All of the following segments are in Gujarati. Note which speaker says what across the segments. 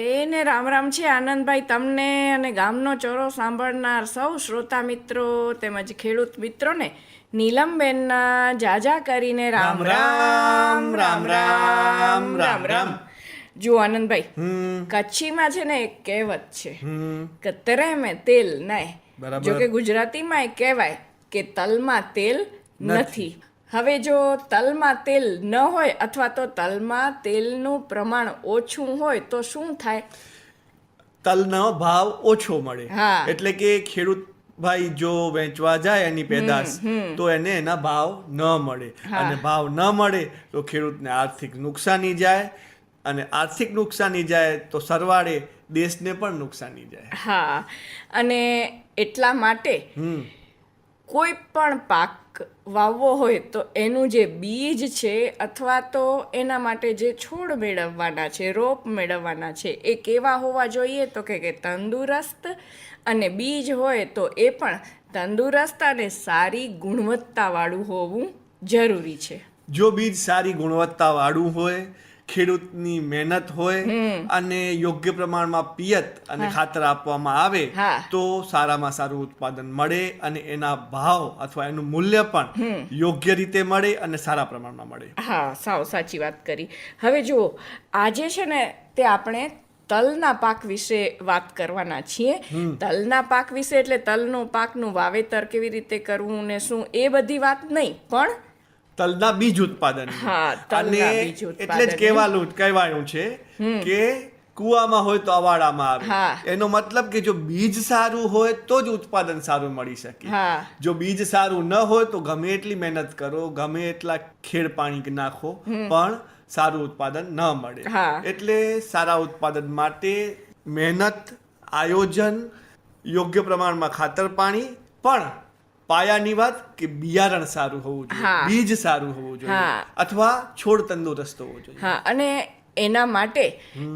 Speaker 1: કરીને રામ રામ છે આનંદભાઈ તમને અને ગામનો ચોરો સાંભળનાર સૌ શ્રોતા મિત્રો તેમજ ખેડૂત મિત્રોને નીલમબેનના જાજા કરીને રામ રામ રામ રામ રામ રામ જુઓ આનંદભાઈ કચ્છીમાં છે ને એક કહેવત છે કે તરે મેં તેલ નાય. જો કે ગુજરાતીમાં એ કહેવાય કે તલમાં તેલ નથી. હવે જો તલમાં તેલ ન હોય અથવા તો તલમાં તેલનું પ્રમાણ ઓછું હોય તો શું થાય?
Speaker 2: તલનો ભાવ ઓછો મળે. એટલે કે ખેડૂત ભાઈ જો વેચવા જાય એની પેદાશ તો એને એના ભાવ ન મળે. અને ભાવ ન મળે તો ખેડૂતને આર્થિક નુકસાની જાય. અને આર્થિક નુકસાની જાય તો સરવાળે દેશને પણ નુકસાની જાય.
Speaker 1: હા. અને એટલા માટે
Speaker 2: હમ.
Speaker 1: કોઈ પણ પાક વાવવો હોય તો એનું જે બીજ છે અથવા તો એના માટે જે છોડ મેળવવાના છે, રોપ મેળવવાના છે, એ કેવા હોવા જોઈએ? તો કે તંદુરસ્ત અને બીજ હોય તો એ પણ તંદુરસ્ત અને સારી ગુણવત્તાવાળું હોવું જરૂરી છે.
Speaker 2: જો બીજ સારી ગુણવત્તાવાળું હોય ખેડૂતની મહેનત હોય અને યોગ્ય પ્રમાણમાં પિયત અને ખાતર આપવામાં આવે. તો સારામાં સારું ઉત્પાદન મળે અને એના ભાવ અથવા એનું મૂલ્ય પણ યોગ્ય રીતે મળે અને સારા પ્રમાણમાં મળે.
Speaker 1: હા સાવ સાચી વાત કરી. હવે જુઓ આજે છે ને તે આપણે તલના પાક વિશે વાત કરવાના છીએ. તલના પાક વિશે એટલે તલનો પાકનું વાવેતર કેવી રીતે કરવું ને શું એ બધી વાત નહીં પણ
Speaker 2: તલના બીજ ઉત્પાદન.
Speaker 1: અને
Speaker 2: એટલે જ કહેવાનું કહેવાયું છે કે કુવામાં હોય તો અવાડામાં આવે. એનો મતલબ કે જો બીજ સારું હોય તો જ ઉત્પાદન સારું મળી શકે. જો બીજ સારું ન હોય તો ગમે એટલી મહેનત કરો ગમે એટલા ખેડ પાણી નાખો પણ સારું ઉત્પાદન ન મળે. એટલે સારા ઉત્પાદન માટે મહેનત આયોજન યોગ્ય પ્રમાણમાં ખાતર પાણી પણ પાયાની વાત કે બિયારણ સારું હોવું જોઈએ બીજ સારું હોવું જોઈએ. અથવા છોડ તંદુરસ્ત હોવો જોઈએ.
Speaker 1: હા અને એના માટે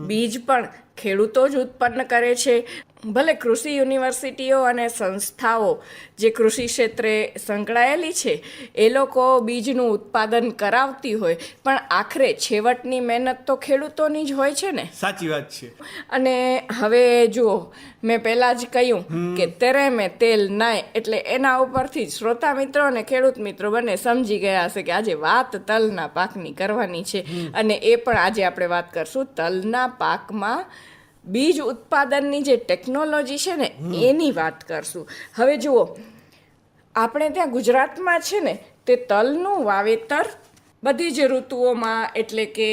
Speaker 1: બીજ પણ ખેડૂતો જ ઉત્પન્ન કરે છે. ભલે કૃષિ યુનિવર્સિટીઓ અને સંસ્થાઓ જે કૃષિ ક્ષેત્રે સંકળાયેલી છે એ લોકો બીજનું ઉત્પાદન કરાવતી હોય પણ આખરે છેવટની મહેનત તો ખેડૂતોની જ હોય છે ને?
Speaker 2: સાચી વાત છે.
Speaker 1: અને હવે જુઓ મેં પહેલાં જ કહ્યું કે તેરે મેં તેલ નાય એટલે એના ઉપરથી જ શ્રોતા મિત્રો અને ખેડૂત મિત્રો બંને સમજી ગયા હશે કે આજે વાત તલના પાકની કરવાની છે. અને એ પણ આજે આપણે વાત કરશું તલના પાકમાં બીજ ઉત્પાદનની જે ટેકનોલોજી છે ને એની વાત કરશું. હવે જુઓ આપણે ત્યાં ગુજરાતમાં છે ને તે તલનું વાવેતર બધી જ ઋતુઓમાં એટલે કે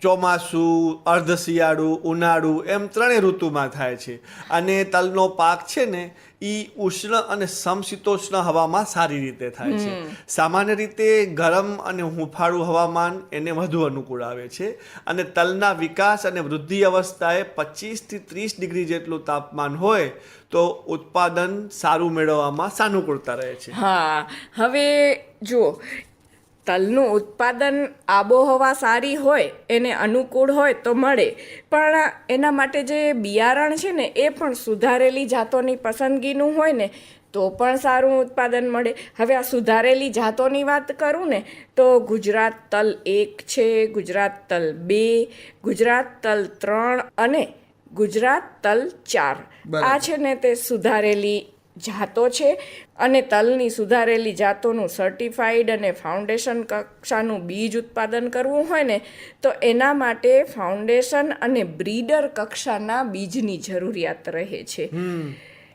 Speaker 2: ચોમાસું અર્ધ શિયાળુ ઉનાળુ એમ ત્રણેય ઋતુમાં થાય છે. અને તલનો પાક છે ને એ ઉષ્ણ અને સમશીતોષ્ણ હવામાં સારી રીતે થાય છે. સામાન્ય રીતે ગરમ અને હુંફાળું હવામાન એને વધુ અનુકૂળ આવે છે અને તલના વિકાસ અને વૃદ્ધિ અવસ્થાએ પચીસથી ત્રીસ ડિગ્રી જેટલું તાપમાન હોય તો ઉત્પાદન સારું મેળવવામાં સાનુકૂળતા રહે છે.
Speaker 1: હા હવે જુઓ તલનું ઉત્પાદન આબોહવા સારી હોય એને અનુકૂળ હોય તો મળે. પણ એના માટે જે બિયારણ છે ને એ પણ સુધારેલી જાતોની પસંદગીનું હોય ને તો પણ સારું ઉત્પાદન મળે. હવે આ સુધારેલી જાતોની વાત કરું ને તો ગુજરાત તલ એક છે ગુજરાત તલ બે ગુજરાત તલ ત્રણ અને ગુજરાત તલ ચાર. આ છે ને તે સુધારેલી જાતો છે અને તલની સુધારેલી જાતોનું સર્ટિફાઈડ અને ફાઉન્ડેશન કક્ષાનું બીજ ઉત્પાદન કરવું હોય ને તો એના માટે ફાઉન્ડેશન અને બ્રીડર કક્ષાના બીજની જરૂરિયાત રહે છે.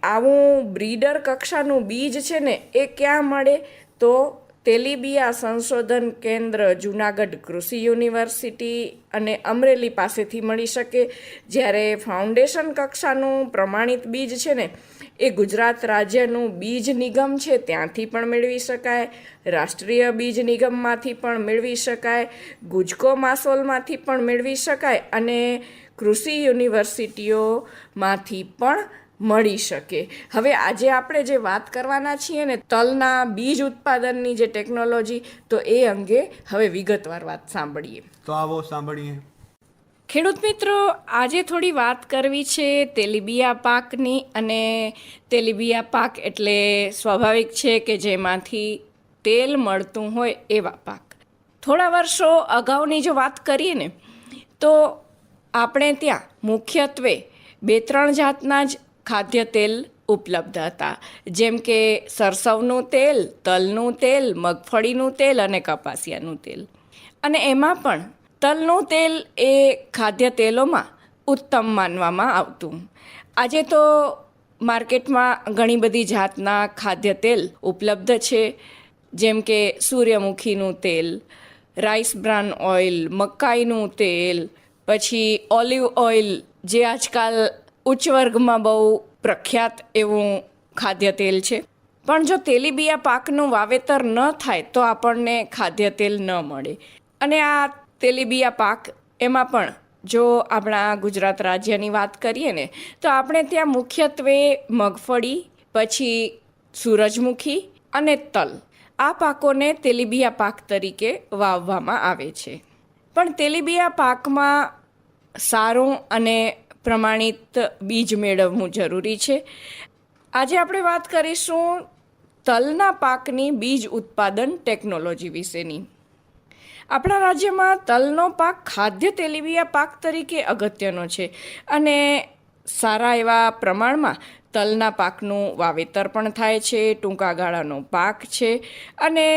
Speaker 1: આવું બ્રીડર કક્ષાનું બીજ છે ને એ ક્યાં મળે? તો તેલીબિયા સંશોધન કેન્દ્ર જુનાગઢ કૃષિ યુનિવર્સિટી અને અમરેલી પાસેથી મળી શકે. જ્યારે ફાઉન્ડેશન કક્ષાનું પ્રમાણિત બીજ છે ને એ ગુજરાત રાજ્યનું બીજ નિગમ છે, ત્યાંથી પણ મેળવી શકાય. રાષ્ટ્રીય બીજ નિગમમાંથી પણ મેળવી શકાય. ગુજકો માસોલમાંથી પણ મેળવી શકાય અને કૃષિ યુનિવર્સિટીઓમાંથી પણ મળી શકે. હવે આજે આપણે જે વાત કરવાના છીએ ને, તલના બીજ ઉત્પાદનની જે ટેકનોલોજી, તો એ અંગે હવે વિગતવાર વાત સાંભળીએ.
Speaker 2: તો આવો સાંભળીએ.
Speaker 1: ખેડૂત મિત્રો, આજે થોડી વાત કરવી છે તેલીબિયા પાકની અને તેલીબિયા પાક એટલે સ્વાભાવિક છે કે જેમાંથી તેલ મળતું હોય એવા પાક. થોડા વર્ષો અગાઉની જો વાત કરીએ ને, તો આપણે ત્યાં મુખ્યત્વે બે ત્રણ જાતના જ ખાદ્ય તેલ ઉપલબ્ધ હતા. જેમ કે સરસવનું તેલ, તલનું તેલ, મગફળીનું તેલ અને કપાસિયાનું તેલ. અને એમાં પણ તલનું તેલ એ ખાદ્ય તેલોમાં ઉત્તમ માનવામાં આવતું. આજે તો માર્કેટમાં ઘણી બધી જાતના ખાદ્ય તેલ ઉપલબ્ધ છે, જેમ કે સૂર્યમુખીનું તેલ, રાઈસ બ્રાન ઓઇલ, મકાઈનું તેલ, પછી ઓલિવ ઓઇલ, જે આજકાલ ઉચ્ચ વર્ગમાં બહુ પ્રખ્યાત એવું ખાદ્ય તેલ છે. પણ જો તેલીબિયા પાકનું વાવેતર ન થાય તો આપણને ખાદ્ય તેલ ન મળે. અને આ તેલીબિયા પાક, એમાં પણ જો આપણા ગુજરાત રાજ્યની વાત કરીએ ને, તો આપણે ત્યાં મુખ્યત્વે મગફળી, પછી સૂરજમુખી અને તલ. આ પાકોને તેલીબિયા પાક તરીકે વાવવામાં આવે છે. પણ તેલીબિયા પાકમાં સારું અને પ્રમાણિત બીજ મેળવવું જરૂરી છે. આજે આપણે વાત કરીશું તલના પાકની બીજ ઉત્પાદન ટેકનોલોજી વિશેની. આપણા રાજ્યમાં તલનો પાક ખાદ્ય તેલીબિયા પાક તરીકે અગત્યનો છે અને સારા એવા પ્રમાણમાં તલના પાકનું વાવેતર પણ થાય છે, ટૂંકા ગાળાનો પાક છે અને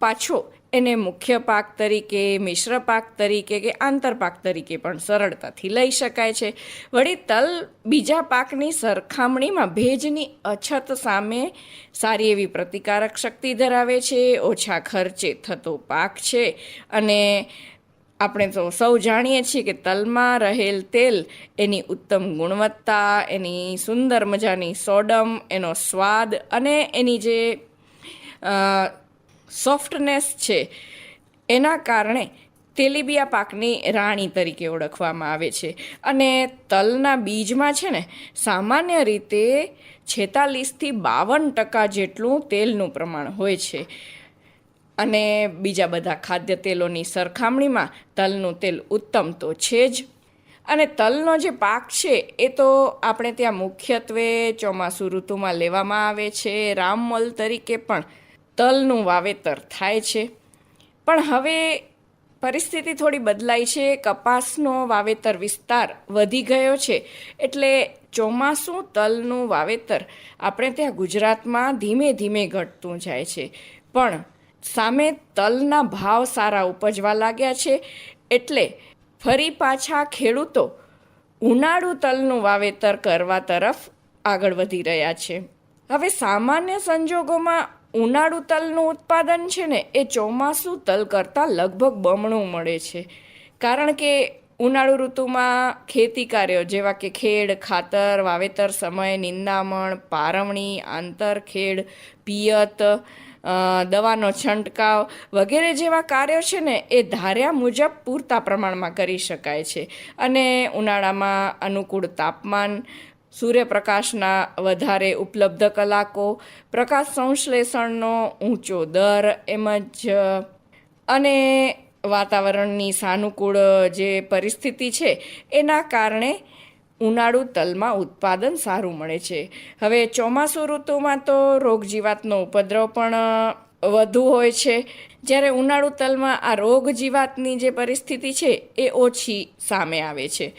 Speaker 1: પાછો એને મુખ્ય પાક તરીકે, મિશ્ર પાક તરીકે કે આંતરપાક તરીકે પણ સરળતાથી લઈ શકાય છે. વળી તલ બીજા પાકની સરખામણીમાં ભેજની અછત સામે સારી એવી પ્રતિકારક શક્તિ ધરાવે છે, ઓછા ખર્ચે થતો પાક છે. અને આપણે તો સૌ જાણીએ છીએ કે તલમાં રહેલ તેલ એની ઉત્તમ ગુણવત્તા, એની સુંદર મજાની સોડમ, એનો સ્વાદ અને એની જે સોફ્ટનેસ છે. એના કારણે તેલીબિયા પાકની રાણી તરીકે ઓળખવામાં આવે છે. અને તલના બીજમાં છે ને, સામાન્ય રીતે છેતાલીસથી બાવન ટકા જેટલું તેલનું પ્રમાણ હોય છે. અને બીજા બધા ખાદ્ય તેલોની સરખામણીમાં તલનું તેલ ઉત્તમ તો છે જ. અને તલનો જે પાક છે, એ તો આપણે ત્યાં મુખ્યત્વે ચોમાસુ ઋતુમાં લેવામાં આવે છે. રામમલ તરીકે પણ તલનું વાવેતર થાય છે. પણ હવે પરિસ્થિતિ થોડી બદલાઈ છે. કપાસનો વાવેતર વિસ્તાર વધી ગયો છે. એટલે ચોમાસું તલનું વાવેતર આપણે ત્યાં ગુજરાતમાં ધીમે ધીમે ઘટતું જાય છે. પણ સામે તલના ભાવ સારા ઉપજવા લાગ્યા છે. એટલે ફરી પાછા ખેડૂતો ઉનાળુ તલનું વાવેતર કરવા તરફ આગળ વધી રહ્યા છે. હવે સામાન્ય સંજોગોમાં ઉનાળુ તલનું ઉત્પાદન છે ને, એ ચોમાસું તલ કરતાં લગભગ બમણું મળે છે. કારણ કે ઉનાળુ ઋતુમાં ખેતી કાર્યો જેવા કે ખેડ, ખાતર, વાવેતર સમય નિંદામણ, પારવણી આંતરખેડ પિયત દવાનો છંટકાવ વગેરે જેવા કાર્યો છે ને, એ ધાર્યા મુજબ પૂરતા પ્રમાણમાં કરી શકાય છે. અને ઉનાળામાં અનુકૂળ તાપમાન સૂર્યપ્રકાશના વધારે ઉપલબ્ધ કલાકો, પ્રકાશ સંશ્લેષણનો ઊંચો દર એમજ, અને વાતાવરણની સાનુકૂળ જે પરિસ્થિતિ છે, એના કારણે ઉનાળુ તલમાં ઉત્પાદન સારું મળે છે. હવે ચોમાસુ ઋતુમાં તો રોગ જીવાતનો ઉપદ્રવ પણ વધુ હોય છે. જ્યારે ઉનાળુ તલમાં આ રોગ જીવાતની જે પરિસ્થિતિ છે, એ ઓછી સામે આવે છે.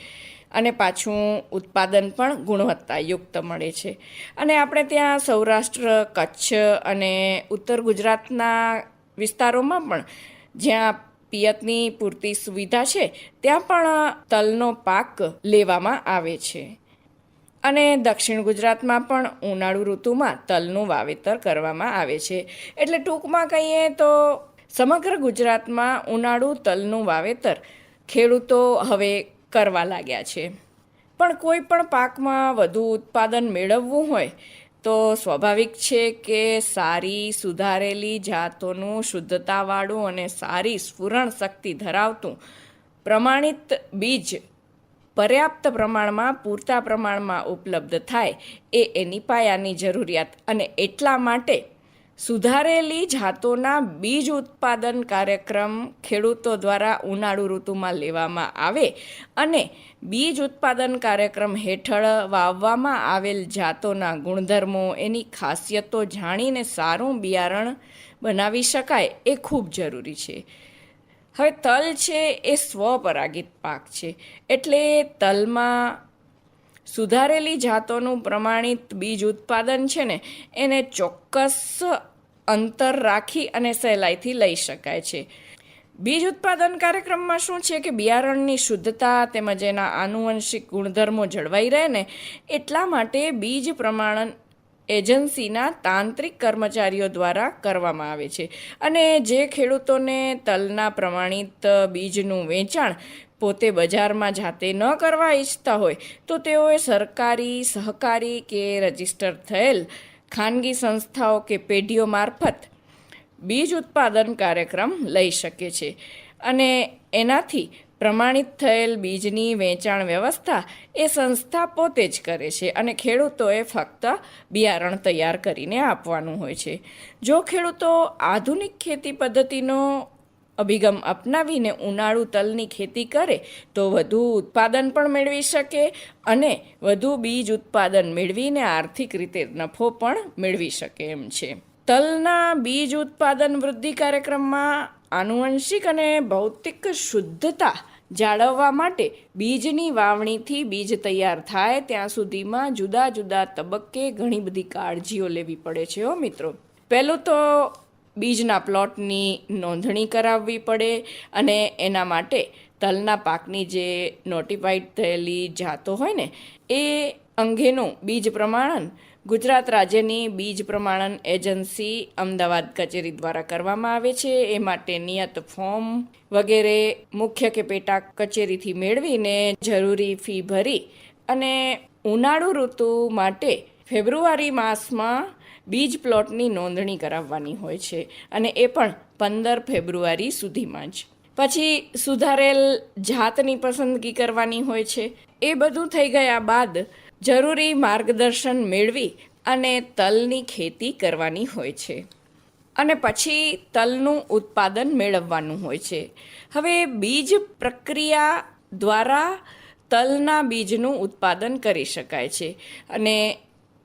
Speaker 1: અને પાછું ઉત્પાદન પણ ગુણવત્તાયુક્ત મળે છે. અને આપણે ત્યાં સૌરાષ્ટ્ર, કચ્છ અને ઉત્તર ગુજરાતના વિસ્તારોમાં પણ જ્યાં પિયતની પૂરતી સુવિધા છે, ત્યાં પણ તલનો પાક લેવામાં આવે છે. અને દક્ષિણ ગુજરાતમાં પણ ઉનાળુ ઋતુમાં તલનું વાવેતર કરવામાં આવે છે. એટલે ટૂંકમાં કહીએ તો સમગ્ર ગુજરાતમાં ઉનાળુ તલનું વાવેતર ખેડૂતો હવે કરવા લાગ્યા છે. પણ કોઈ પણ પાકમાં વધુ ઉત્પાદન મેળવવું હોય, તો સ્વાભાવિક છે કે સારી સુધારેલી જાતોનું શુદ્ધતાવાળું અને સારી સ્ફુરણ શક્તિ ધરાવતું પ્રમાણિત બીજ પર્યાપ્ત પ્રમાણમાં, પૂરતા પ્રમાણમાં ઉપલબ્ધ થાય એ એની પાયાની જરૂરિયાત અને એટલા માટે સુધારેલી જાતોના બીજ ઉત્પાદન કાર્યક્રમ ખેડૂતો દ્વારા ઉનાળુ ઋતુમાં લેવામાં આવે અને બીજ ઉત્પાદન કાર્યક્રમ હેઠળ વાવવામાં આવેલ જાતોના ગુણધર્મો એની ખાસિયતો જાણીને સારું બિયારણ બનાવી શકાય એ ખૂબ જરૂરી છે. હવે તલ છે એ સ્વપરાગિત પાક છે. એટલે તલમાં સુધારેલી જાતોનું પ્રમાણિત બીજ ઉત્પાદન છે ને, એને ચોક્કસ અંતર રાખી અને સહેલાઈથી લઈ શકાય છે. બીજ ઉત્પાદન કાર્યક્રમમાં શું છે કે બિયારણની શુદ્ધતા તેમજ એના આનુવંશિક ગુણધર્મો જળવાઈ રહે ને, એટલા માટે બીજ પ્રમાણન એજન્સીના તાંત્રિક કર્મચારીઓ દ્વારા કરવામાં આવે છે. અને જે ખેડૂતોને તલના પ્રમાણિત બીજનું વેચાણ પોતે બજારમાં જાતે ન કરવા ઈચ્છતા હોય, તો તેઓએ સરકારી, સહકારી કે રજિસ્ટર થયેલ ખાનગી સંસ્થાઓ કે પેઢીઓ મારફત બીજ ઉત્પાદન કાર્યક્રમ લઈ શકે છે. અને એનાથી પ્રમાણિત થયેલ બીજની વેચાણ વ્યવસ્થા એ સંસ્થા પોતે જ કરે છે અને ખેડૂતોએ ફક્ત બિયારણ તૈયાર કરીને આપવાનું હોય છે. જો ખેડૂતો આધુનિક ખેતી પદ્ધતિનો અભિગમ અપનાવીને ઉનાળુ તલની ખેતી કરે, તો વધુ ઉત્પાદન પણ મેળવી શકે અને વધુ બીજ ઉત્પાદન મેળવીને આર્થિક રીતે નફો પણ મેળવી શકે એમ છે. તલના બીજ ઉત્પાદન વૃદ્ધિ કાર્યક્રમમાં આનુવંશિક અને ભૌતિક શુદ્ધતા જાળવવા માટે બીજની વાવણીથી બીજ તૈયાર થાય ત્યાં સુધીમાં જુદા જુદા તબક્કે ઘણી બધી કાળજીઓ લેવી પડે છે હો મિત્રો. પહેલું તો બીજના પ્લોટની નોંધણી કરાવવી પડે અને એના માટે તલના પાકની જે નોટિફાઈડ થયેલી જાતો હોય ને, એ અંગેનું બીજ પ્રમાણન ગુજરાત રાજ્યની બીજ પ્રમાણન એજન્સી અમદાવાદ કચેરી દ્વારા કરવામાં આવે છે. એ માટે નિયત ફોર્મ વગેરે મુખ્ય કે પેટા કચેરીથી મેળવીને જરૂરી ફી ભરી અને ઉનાળુ ઋતુ માટે ફેબ્રુઆરી માસમાં બીજ પ્લોટની નોંધણી કરાવવાની હોય છે અને એ પણ પંદર ફેબ્રુઆરી સુધીમાં જ. પછી સુધારેલ જાતની પસંદગી કરવાની હોય છે. એ બધું થઈ ગયા બાદ જરૂરી માર્ગદર્શન મેળવી અને તલની ખેતી કરવાની હોય છે. અને પછી તલનું ઉત્પાદન મેળવવાનું હોય છે. હવે બીજ પ્રક્રિયા દ્વારા તલના બીજનું ઉત્પાદન કરી શકાય છે. અને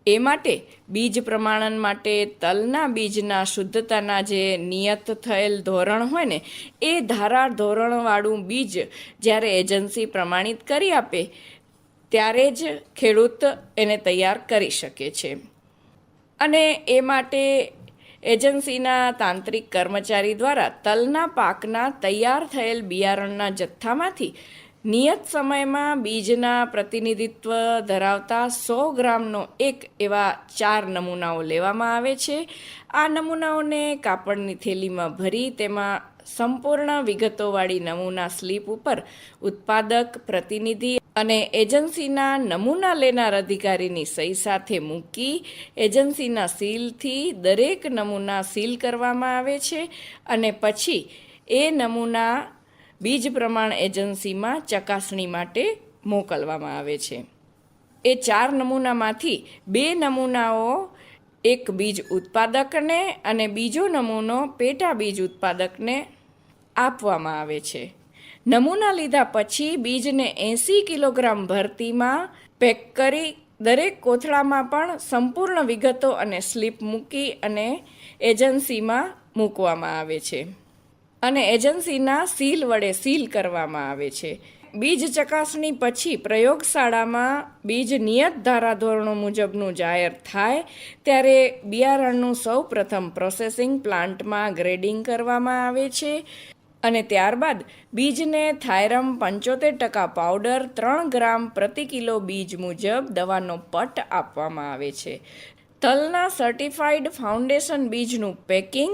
Speaker 1: એ માટે બીજ પ્રમાણન માટે તલના બીજના શુદ્ધતાના જે નિયત થયેલ ધોરણ હોય ને, એ ધારા ધોરણવાળું બીજ જ્યારે એજન્સી પ્રમાણિત કરી આપે ત્યારે જ ખેડૂત એને તૈયાર કરી શકે છે. અને એ માટે એજન્સીના તાંત્રિક કર્મચારી દ્વારા તલના પાકના તૈયાર થયેલ બિયારણના જથ્થામાંથી નિયત સમયમાં બીજના પ્રતિનિધિત્વ ધરાવતા સો ગ્રામનો એક એવા ચાર નમૂનાઓ લેવામાં આવે છે. આ નમૂનાઓને કાપડની થેલીમાં ભરી તેમાં સંપૂર્ણ વિગતોવાળી નમૂના સ્લીપ ઉપર ઉત્પાદક, પ્રતિનિધિ અને એજન્સીના નમૂના લેનાર અધિકારીની સહી સાથે મૂકી એજન્સીના સીલથી દરેક નમૂના સીલ કરવામાં આવે છે અને પછી એ નમૂના બીજ પ્રમાણ એજન્સીમાં ચકાસણી માટે મોકલવામાં આવે છે. એ ચાર નમૂનામાંથી બે નમૂનાઓ એક બીજ ઉત્પાદકને અને બીજો નમૂનો પેટા બીજ ઉત્પાદકને આપવામાં આવે છે. નમૂના લીધા પછી બીજને એંસી કિલોગ્રામ ભરતીમાં પેક કરી દરેક કોથળામાં પણ સંપૂર્ણ વિગતો અને સ્લીપ મૂકી અને એજન્સીમાં મૂકવામાં આવે છે. અને એજન્સીના સીલ વડે સીલ કરવામાં આવે છે. બીજ ચકાસણી પછી પ્રયોગશાળામાં બીજ નિયત ધારાધોરણો મુજબનું જાહેર થાય ત્યારે બિયારણનું સૌ પ્રથમ પ્રોસેસિંગ પ્લાન્ટમાં ગ્રેડિંગ કરવામાં આવે છે. અને ત્યારબાદ બીજને થાયરમ પંચોતેર ટકા પાવડર ત્રણ ગ્રામ પ્રતિ કિલો બીજ મુજબ દવાનો પટ આપવામાં આવે છે. તલના સર્ટિફાઈડ ફાઉન્ડેશન બીજનું પેકિંગ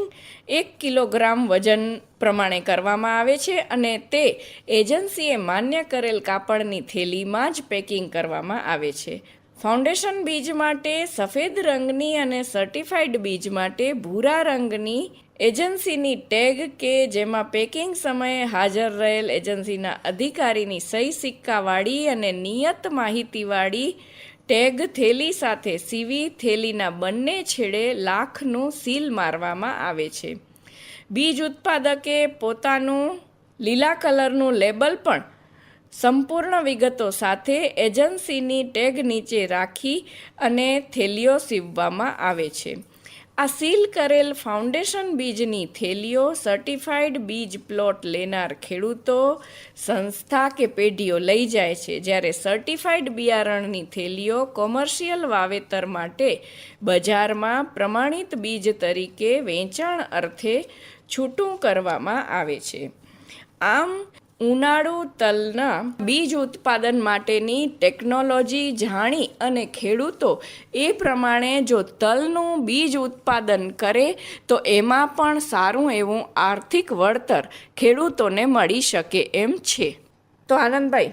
Speaker 1: એક કિલોગ્રામ વજન પ્રમાણે કરવામાં આવે છે અને તે એજન્સીએ માન્ય કરેલ કાપડની થેલીમાં જ પેકિંગ કરવામાં આવે છે. ફાઉન્ડેશન બીજ માટે સફેદ રંગની અને સર્ટિફાઈડ બીજ માટે ભૂરા રંગની એજન્સીની ટેગ કે જેમાં પેકિંગ સમયે હાજર રહેલ એજન્સીના અધિકારીની સહી સિક્કાવાળી અને નિયત માહિતીવાળી ટેગ થેલી સાથે સીવી થેલીના બંને છેડે લાખનું સીલ મારવામાં આવે છે. બીજ ઉત્પાદકે પોતાનું લીલા કલરનું લેબલ પણ સંપૂર્ણ વિગતો સાથે એજન્સીની ટેગ નીચે રાખી અને થેલીઓ સીવવામાં આવે છે. આ સીલ કરેલ ફાઉન્ડેશન બીજની થેલીઓ સર્ટિફાઈડ બીજ પ્લોટ લેનાર ખેડૂતો, સંસ્થા કે પેઢીઓ લઈ જાય છે જ્યારે સર્ટિફાઈડ બિયારણની થેલીઓ કોમર્શિયલ વાવેતર માટે બજારમાં પ્રમાણિત બીજ તરીકે વેચાણ અર્થે છૂટું કરવામાં આવે છે. આમ ઉનાળુ તલના બીજ ઉત્પાદન માટેની ટેકનોલોજી જાણી અને ખેડૂતો એ પ્રમાણે જો તલનું બીજ ઉત્પાદન કરે તો એમાં પણ સારું એવું આર્થિક વળતર ખેડૂતોને મળી શકે એમ છે. તો આનંદભાઈ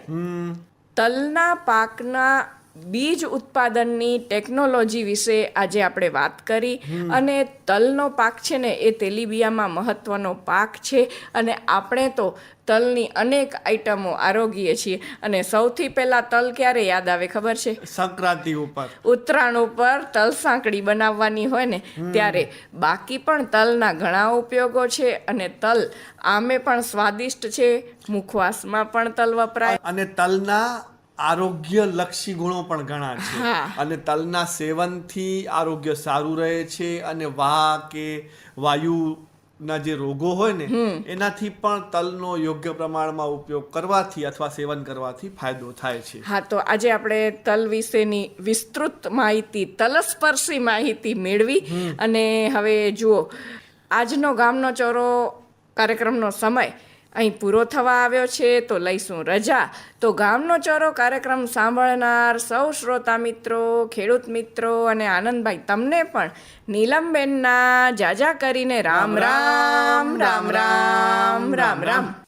Speaker 1: તલના પાકના બીજ ઉત્પાદનની ટેકનોલોજી વિશે આજે આપણે વાત કરી. અને તલનો પાક છે ને એ તેલીબિયામાં મહત્વનો પાક છે. અને આપણે તો તલની અનેક આઈટમો આરોગીએ છીએ. અને સૌથી પહેલાં તલ ક્યારે યાદ આવે ખબર છે?
Speaker 2: સંક્રાંતિ ઉપર.
Speaker 1: ઉત્તરાયણ ઉપર તલ સાંકળી બનાવવાની હોય ને ત્યારે બાકી પણ તલના ઘણા ઉપયોગો છે. અને તલ આમે પણ સ્વાદિષ્ટ છે. મુખવાસમાં પણ તલ વપરાય.
Speaker 2: અને તલના આરોગ્ય લક્ષી ગુણો પણ ઘણા છે. અને તલના સેવનથી આરોગ્ય સારું રહે છે અને વાહ કે વાયુના જે રોગો હોય ને એનાથી પણ તલનો યોગ્ય પ્રમાણમાં ઉપયોગ કરવાથી અથવા સેવન કરવાથી ફાયદો થાય છે.
Speaker 1: હા તો આજે આપણે તલ વિશેની વિસ્તૃત માહિતી તલસ્પર્શી માહિતી મેળવી અને હવે જુઓ આજનો ગામનો ચોરો કાર્યક્રમનો સમય અહીં પૂરો થવા આવ્યો છે, તો લઈશું રજા. તો ગામનો ચોરો કાર્યક્રમ સાંભળનાર સૌ શ્રોતા મિત્રો, ખેડૂત મિત્રો અને આનંદભાઈ, તમને પણ નીલમબેનના જાજા કરીને રામ રામ રામ રામ રામ રામ.